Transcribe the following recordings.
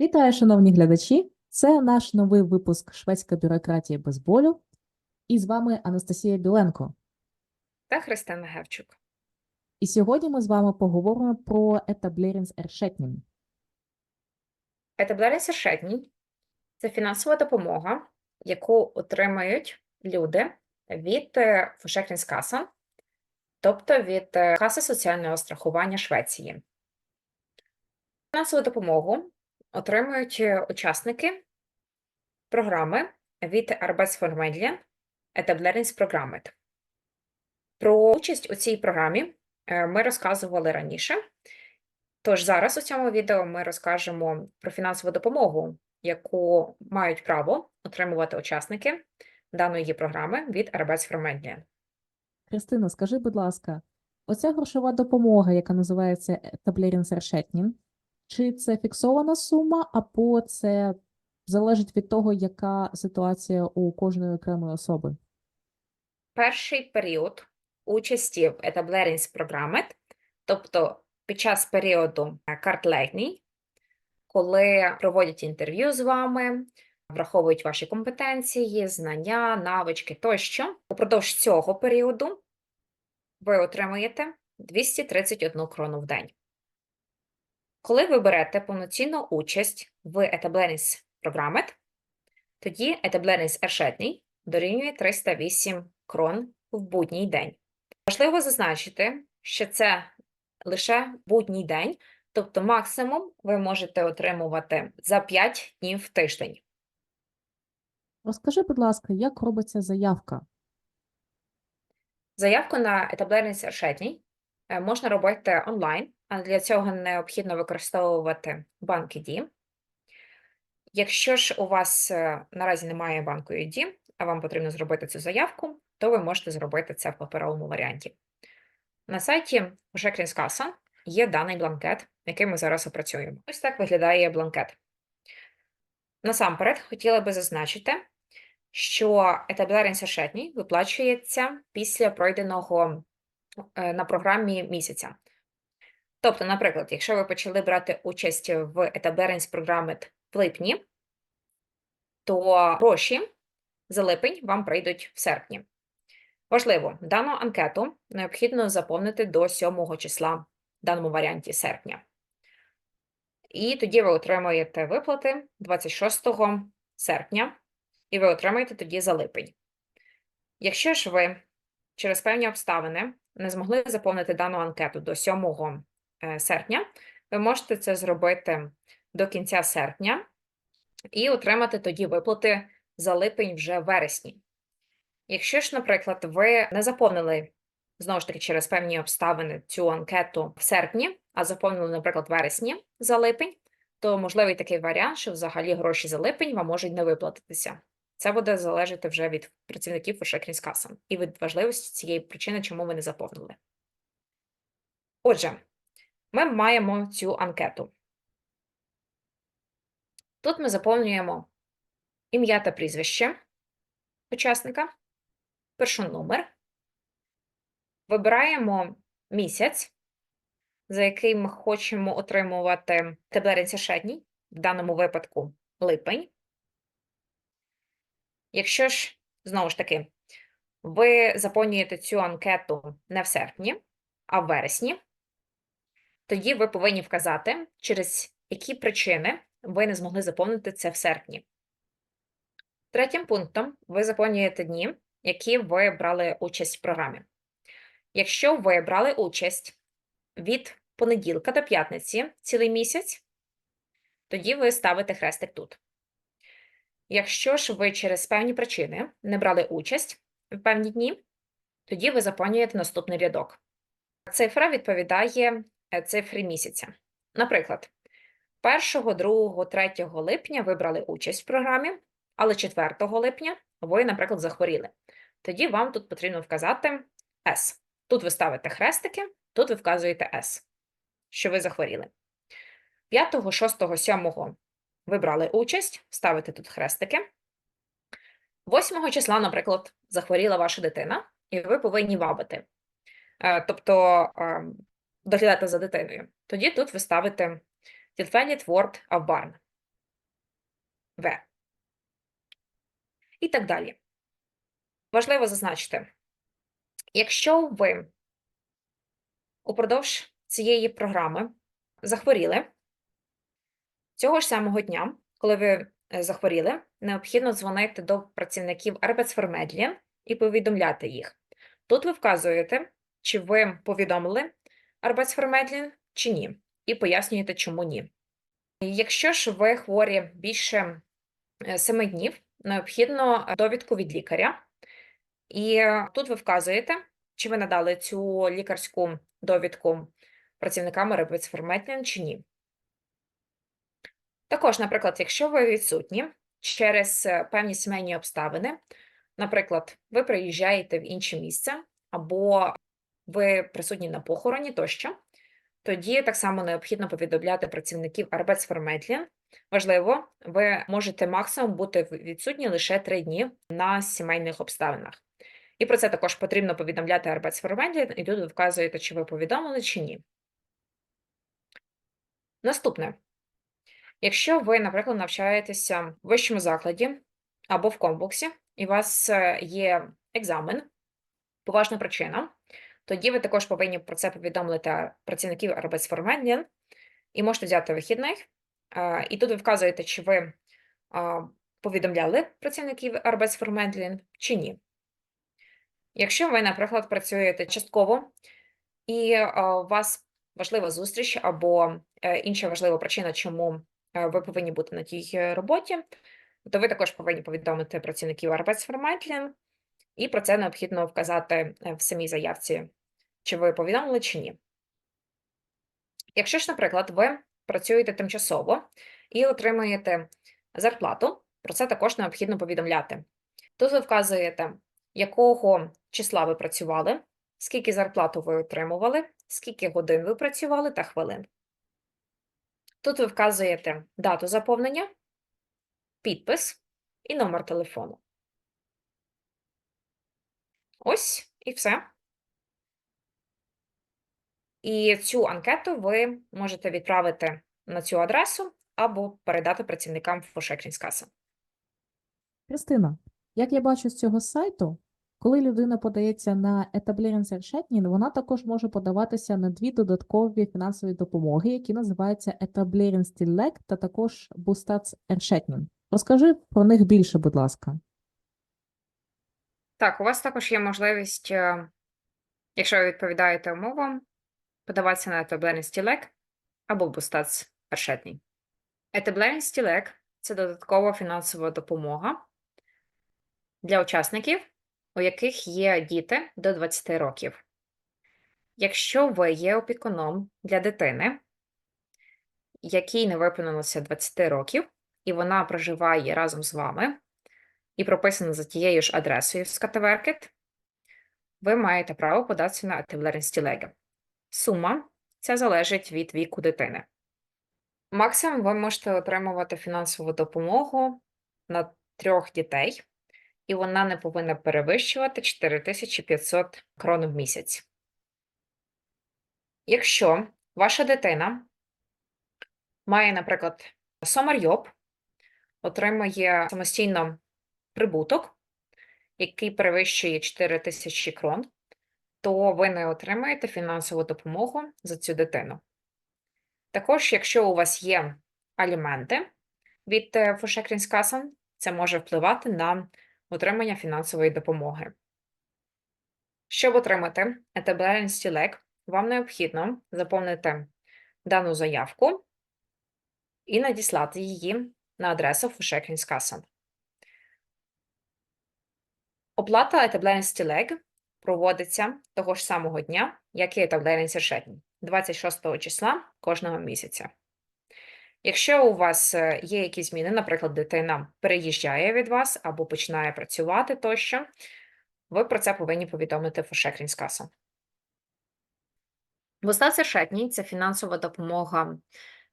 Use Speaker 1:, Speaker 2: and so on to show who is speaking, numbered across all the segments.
Speaker 1: Вітаю, шановні глядачі! Це наш новий випуск Шведська бюрократія без болю. І з вами Анастасія Біленко.
Speaker 2: та Христина Гевчук.
Speaker 1: І сьогодні ми з вами поговоримо про етаблерінс-ершетнін.
Speaker 2: Етаблерінг Решетній – це фінансова допомога, яку отримають люди від Försäkringskassan, тобто від е, Каси соціального страхування Швеції. Фінансову допомогу отримують е, учасники програми від Arbetsförmedlingen Etableringsprogrammet. Про участь у цій програмі е, ми розказували раніше. Тож зараз у цьому відео ми розкажемо про фінансову допомогу, яку мають право отримувати учасники даної програми від Arbetsförmedlingen.
Speaker 1: Христина, скажи, будь ласка, оця грошова допомога, яка називається етаблерінс-ершетнін, чи це фіксована сума, або це залежить від того, яка ситуація у кожної окремої особи?
Speaker 2: Перший період участі в Etableringsprogrammet, тобто під час періоду картлегній, коли проводять інтерв'ю з вами, враховують ваші компетенції, знання, навички тощо, упродовж цього періоду ви отримуєте 231 крону в день. Коли ви берете повноцінну участь в Etableringsprogrammet, тоді Etableringsершетній дорівнює 308 крон в будній день. Важливо зазначити, що це лише будній день, тобто максимум ви можете отримувати за 5 днів в тиждень.
Speaker 1: Розкажи, будь ласка, як робиться заявка?
Speaker 2: Заявку на Etableringsершетній е, можна робити онлайн, але для цього необхідно використовувати банк ID. Якщо ж у вас е, наразі немає банку ID, а вам потрібно зробити цю заявку, то ви можете зробити це в паперовому варіанті. На сайті Försäkringskassan є даний бланкет, який ми зараз опрацюємо. Ось так виглядає бланкет. Насамперед, хотіла би зазначити, що етаблерінг виплачується після пройденого е, на програмі місяця. Тобто, наприклад, якщо ви почали брати участь в Etableringsprogrammet в липні, то гроші за липень вам прийдуть в серпні. Важливо, дану анкету необхідно заповнити до 7 числа в даному варіанті серпня. І тоді ви отримаєте виплати 26 серпня, і ви отримаєте тоді за липень. Якщо ж ви через певні обставини не змогли заповнити дану анкету до 7 е, серпня, ви можете це зробити до кінця серпня і отримати тоді виплати за липень вже в вересні. Якщо ж, наприклад, ви не заповнили знову ж таки через певні обставини цю анкету в серпні, а заповнили, наприклад, вересні за липень, то можливий такий варіант, що взагалі гроші за липень вам можуть не виплатитися. Це буде залежати вже від працівників Försäkringskassan і від важливості цієї причини, чому ви не заповнили. Отже, ми маємо цю анкету. Тут ми заповнюємо ім'я та прізвище учасника, першонумер, вибираємо місяць, за який ми хочемо отримувати таблеринця шедній, в даному випадку липень. Якщо ж, знову ж таки, ви заповнюєте цю анкету не в серпні, а в вересні, тоді ви повинні вказати, через які причини ви не змогли заповнити це в серпні. Третім пунктом ви заповнюєте дні, які ви брали участь в програмі. Якщо ви брали участь від понеділка до п'ятниці цілий місяць, тоді ви ставите хрестик тут. Якщо ж ви через певні причини не брали участь в певні дні, тоді ви заповнюєте наступний рядок. Цифра відповідає е, цифрі місяця. Наприклад, 1, 2, 3 липня ви брали участь в програмі, але 4 липня ви, наприклад, захворіли. Тоді вам тут потрібно вказати S. Тут ви ставите хрестики, тут ви вказуєте S, що ви захворіли. 5, 6, 7 ви брали участь, ставите тут хрестики. 8 числа, наприклад, захворіла ваша дитина, і ви повинні вабити. Е, Тобто ем, доглядати за дитиною. Тоді тут ви ставите Tilfeldigt Word av. В. І так далі. Важливо зазначити, якщо ви упродовж цієї програми захворіли, цього ж самого дня, коли ви е, захворіли, необхідно дзвонити до працівників Arbetsförmedlingen і повідомляти їх. Тут ви вказуєте, чи ви повідомили Arbetsförmedlingen чи ні, і пояснюєте, чому ні. Якщо ж ви хворі більше 7 днів, необхідно е, довідку від лікаря. І е, тут ви вказуєте, чи ви надали цю лікарську довідку працівникам Arbetsförmedlingen чи ні. Також, наприклад, якщо ви відсутні через е, певні сімейні обставини, наприклад, ви приїжджаєте в інше місце, або ви присутні на похороні тощо, тоді так само необхідно повідомляти працівників Arbetsförmedlingen. Важливо, ви можете максимум бути відсутні лише 3 дні на сімейних обставинах. І про це також потрібно повідомляти Arbetsförmedlingen, і тут ви вказуєте, чи ви повідомили, чи ні. Наступне. Якщо ви, наприклад, навчаєтеся в вищому закладі або в комбоксі, і у вас е, є екзамен, поважна причина, тоді ви також повинні про це повідомити працівників Arbetsförmedlingen і можете взяти вихідний. Е, І тут ви вказуєте, чи ви повідомляли працівників Arbetsförmedlingen чи ні. Якщо ви, наприклад, працюєте частково і у вас важлива зустріч або е, інша важлива причина, чому е, ви повинні бути на тій роботі, то ви також повинні повідомити працівників Arbetsförmedlingen, і про це необхідно вказати е, в самій заявці, чи ви повідомили, чи ні. Якщо ж, наприклад, ви працюєте тимчасово і отримуєте зарплату, про це також необхідно повідомляти. Тут ви вказуєте, якого числа ви працювали, скільки зарплату ви отримували, скільки годин ви працювали та хвилин. Тут ви вказуєте дату заповнення, підпис і номер телефону. Ось і все. І цю анкету ви можете відправити на цю адресу або передати працівникам Forsäkringskassan.
Speaker 1: Христина, як я бачу з цього сайту, коли людина подається на етаблерінсершетнін, вона також може подаватися на дві додаткові фінансові допомоги, які називаються етаблерінстілек та також бустацершетнін. Розкажи про них більше, будь ласка.
Speaker 2: Так, у вас також є можливість, е, якщо ви відповідаєте умовам, подаватися на етаблерінстілек або бустацершетній. Етаблерінстілек – це додаткова фінансова допомога для учасників, у яких є діти до 20 років. Якщо ви є опікуном для дитини, якій не виповнилося 20 років, і вона проживає разом з вами, і прописана за тією ж адресою в Скатаверкет, ви маєте право податися на етаблерінстілеги. Сума ця залежить від віку дитини. Максимум ви можете отримувати фінансову допомогу на трьох дітей, і вона не повинна перевищувати 4500 крон в місяць. Якщо ваша дитина має, наприклад, сомарйоб, отримує самостійно прибуток, який перевищує 4000 крон, то ви не отримаєте фінансову допомогу за цю дитину. Також, якщо у вас є аліменти від е, це може впливати на отримання фінансової допомоги. Щоб отримати етаблерінстілек, вам необхідно заповнити дану заявку і надіслати її на адресу Forsäkringskassan. Оплата етаблерінстілек проводиться того ж самого дня, як і етаблерінсершетні, 26 числа кожного місяця. Якщо у вас е, є якісь зміни, наприклад, дитина переїжджає від вас або починає працювати тощо, ви про це повинні повідомити Forsäkringskassan. Бустацершетній – це фінансова допомога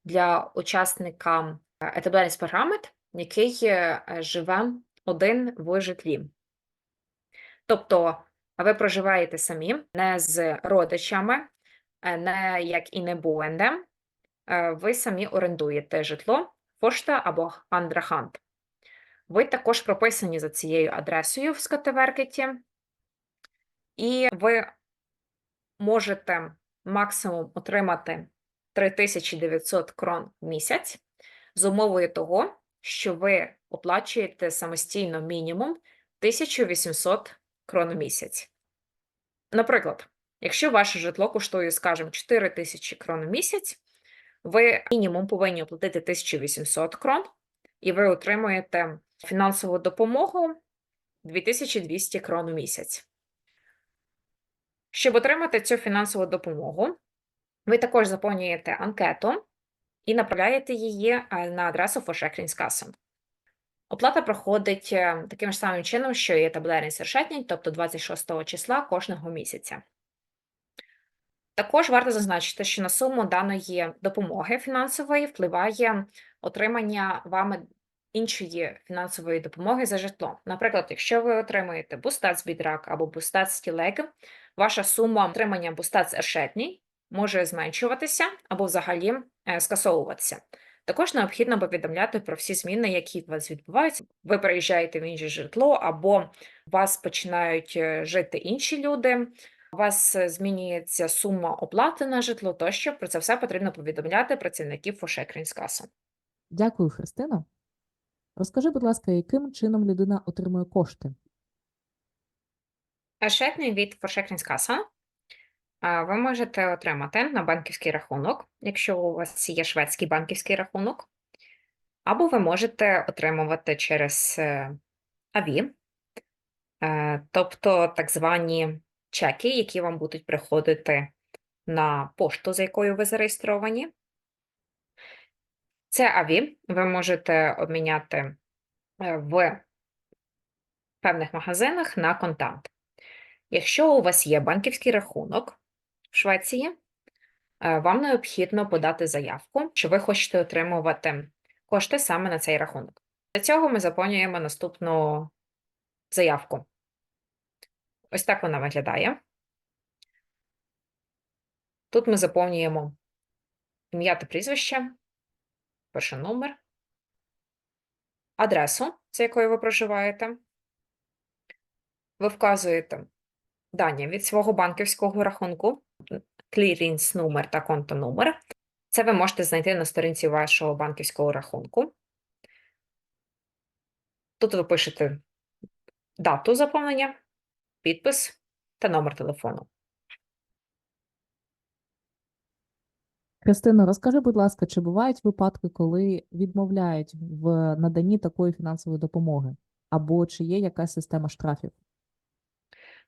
Speaker 2: для учасника етаблерінспрограми, який е, живе один в житлі. Тобто ви проживаєте самі, не з родичами, е, не як і не боенде, е, ви самі орендуєте житло, фошта або андрахант. Ви також прописані за цією адресою в скотеверкеті, і ви можете максимум отримати 3900 крон в місяць з умовою того, що ви оплачуєте самостійно мінімум 1800 крон в місяць. Наприклад, якщо ваше житло коштує, скажімо, 4000 крон в місяць, ви мінімум повинні оплатити 1800 крон, і ви отримуєте фінансову допомогу 2200 крон у місяць. Щоб отримати цю фінансову допомогу, ви також заповнюєте анкету і направляєте її е, на адресу Forsäkringskassan. Оплата проходить е, таким ж самим чином, що і таблерний сершетній, тобто 26 числа кожного місяця. Також варто зазначити, що на суму даної допомоги фінансової впливає отримання вами іншої фінансової допомоги за житло. Наприклад, якщо ви отримуєте бустацбідрак або бустацтілег, ваша сума отримання бустацершетній може зменшуватися або взагалі е, скасовуватися. Також необхідно повідомляти про всі зміни, які у вас відбуваються. Ви переїжджаєте в інше житло, або у вас починають е, жити інші люди, у вас е, змінюється сума оплати на житло, тощо про це все потрібно повідомляти працівників Forsäkringskassan.
Speaker 1: Дякую, Христино. Розкажи, будь ласка, яким чином людина отримує кошти?
Speaker 2: Ersättning від Forsäkringskassan ви можете отримати на банківський рахунок, якщо у вас є шведський банківський рахунок, або ви можете отримувати через е, АВІ, е, тобто так звані чеки, які вам будуть приходити на пошту, за якою ви зареєстровані. Це АВІ ви можете обміняти е, в певних магазинах на контант. Якщо у вас є банківський рахунок Швеції, е, вам необхідно подати заявку, що ви хочете отримувати кошти саме на цей рахунок. Для цього ми заповнюємо наступну заявку. Ось так вона виглядає. Тут ми заповнюємо ім'я та прізвище, перший номер, адресу, за якою ви проживаєте. Ви вказуєте дані від свого банківського рахунку, клірінс номер та конто номер. Це ви можете знайти на сторінці вашого банківського рахунку. Тут ви пишете дату заповнення, підпис та номер телефону.
Speaker 1: Христино, розкажи, будь ласка, чи бувають випадки, коли відмовляють в наданні такої фінансової допомоги? Або чи є якась система штрафів?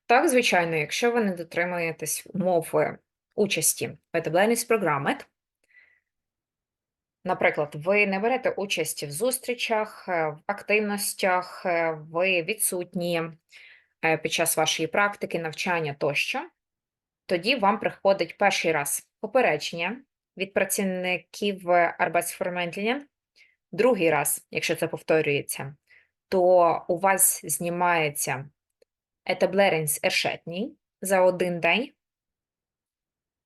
Speaker 2: Так, звичайно, якщо ви не дотримуєтесь умови участі в програми, наприклад, ви не берете участь в зустрічах, е, в активностях, е, ви відсутні е, під час вашої практики, навчання тощо, тоді вам приходить перший раз попередження від працівників Arbeidsformidlingen, другий раз, якщо це повторюється, то у вас знімається етаблеринс-ершетній за один день.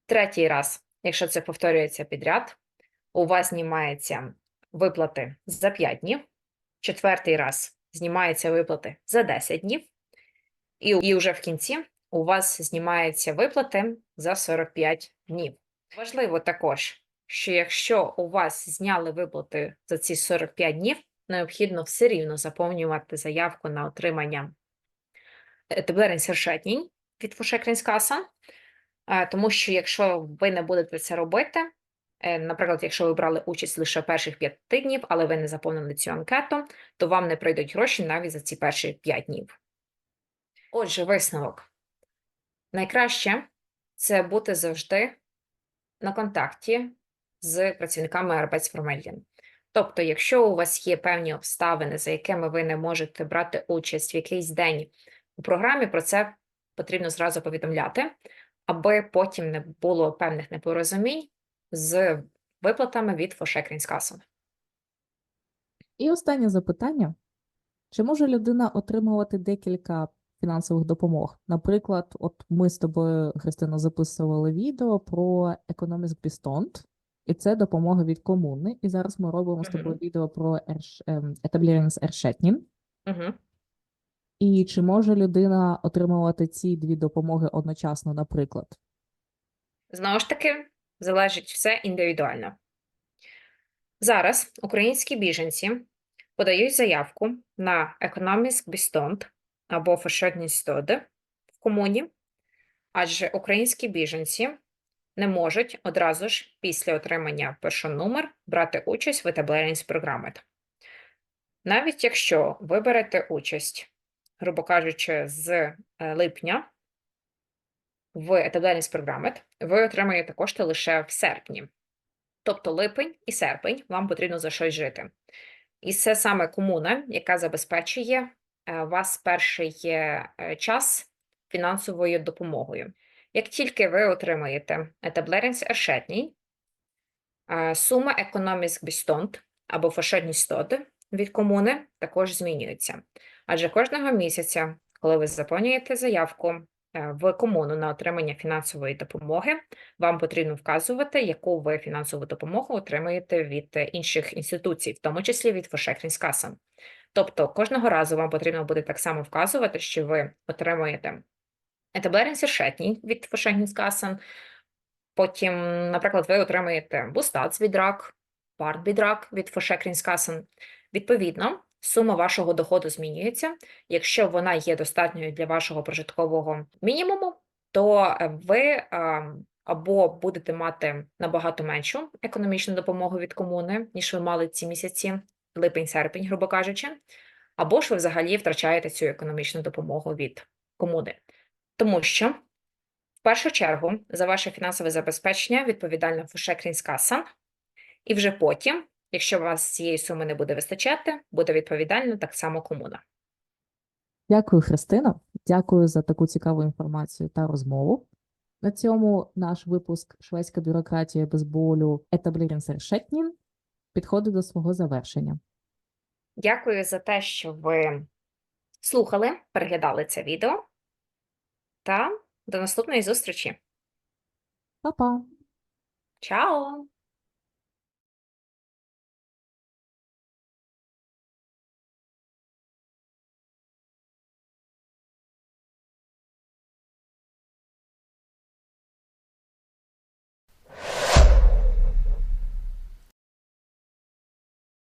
Speaker 2: Третій раз, якщо це повторюється підряд, у вас знімаються виплати за 5 днів. Четвертий раз знімаються виплати за 10 днів. І, і вже в кінці у вас знімаються виплати за 45 днів. Важливо також, що якщо у вас зняли виплати за ці 45 днів, необхідно все рівно заповнювати заявку на отримання етаблеринг-сершетній від Forsäkringskassan, е, тому що якщо ви не будете це робити, е, наприклад, якщо ви брали участь лише перших 5 днів, але ви не заповнили цю анкету, то вам не прийдуть гроші навіть за ці перші 5 днів. Отже, висновок. Найкраще це бути завжди на контакті з працівниками Arbeidsformidlingen. Тобто, якщо у вас є певні обставини, за якими ви не можете брати участь в якийсь день у програмі, про це потрібно зразу повідомляти, аби потім не було певних непорозумінь з виплатами від Forsäkringskassan.
Speaker 1: І останнє запитання: чи може людина отримувати декілька фінансових допомог? Наприклад, от ми з тобою, Христина, записували відео про Economic Bestand, і це допомога від комуни. І зараз ми робимо з тобою відео про ем, Etablierungsersättning.
Speaker 2: Угу.
Speaker 1: І чи може людина отримувати ці дві допомоги одночасно, наприклад?
Speaker 2: Знову ж таки, залежить все індивідуально. Зараз українські біженці подають заявку на Economisk Bistand або Försörjningsstöd в комуні, адже українські біженці не можуть одразу ж після отримання першого номер брати участь в etableringsprogrammet. Навіть якщо ви берете участь, грубо кажучи, з е, липня в etableringsprogrammet, ви отримаєте кошти лише в серпні. Тобто липень і серпень вам потрібно за щось жити. І це саме комуна, яка забезпечує е, вас перший е, час фінансовою допомогою. Як тільки ви отримаєте etableringsерsättning, е, сума Economisk Bistand або Försörjningsstöd від комуни також змінюється. Адже кожного місяця, коли ви заповнюєте заявку е, в комуну на отримання фінансової допомоги, вам потрібно вказувати, яку ви фінансову допомогу отримаєте від е, інших інституцій, в тому числі від Försäkringskassan. Тобто кожного разу вам потрібно буде так само вказувати, що ви отримуєте etableringsерsättning від Försäkringskassan, потім, наприклад, ви отримуєте bostadsbidrag, partbidrag від Försäkringskassan. Відповідно, сума вашого доходу змінюється. Якщо вона є достатньою для вашого прожиткового мінімуму, то е, ви або будете мати набагато меншу економічну допомогу від комуни, ніж ви мали ці місяці, липень-серпень, грубо кажучи, або ж ви взагалі втрачаєте цю економічну допомогу від комуни. Тому що в першу чергу за ваше фінансове забезпечення відповідальна Försäkringskassan, і вже потім, якщо у вас цієї суми не буде вистачати, буде відповідальна так само комуна.
Speaker 1: Дякую, Христина. Дякую за таку цікаву інформацію та розмову. На цьому наш випуск Шведська бюрократія без болю Etablierungsersättning підходить до свого завершення.
Speaker 2: Дякую за те, що ви слухали, переглядали це відео. Та до наступної зустрічі.
Speaker 1: Па-па!
Speaker 2: Чао!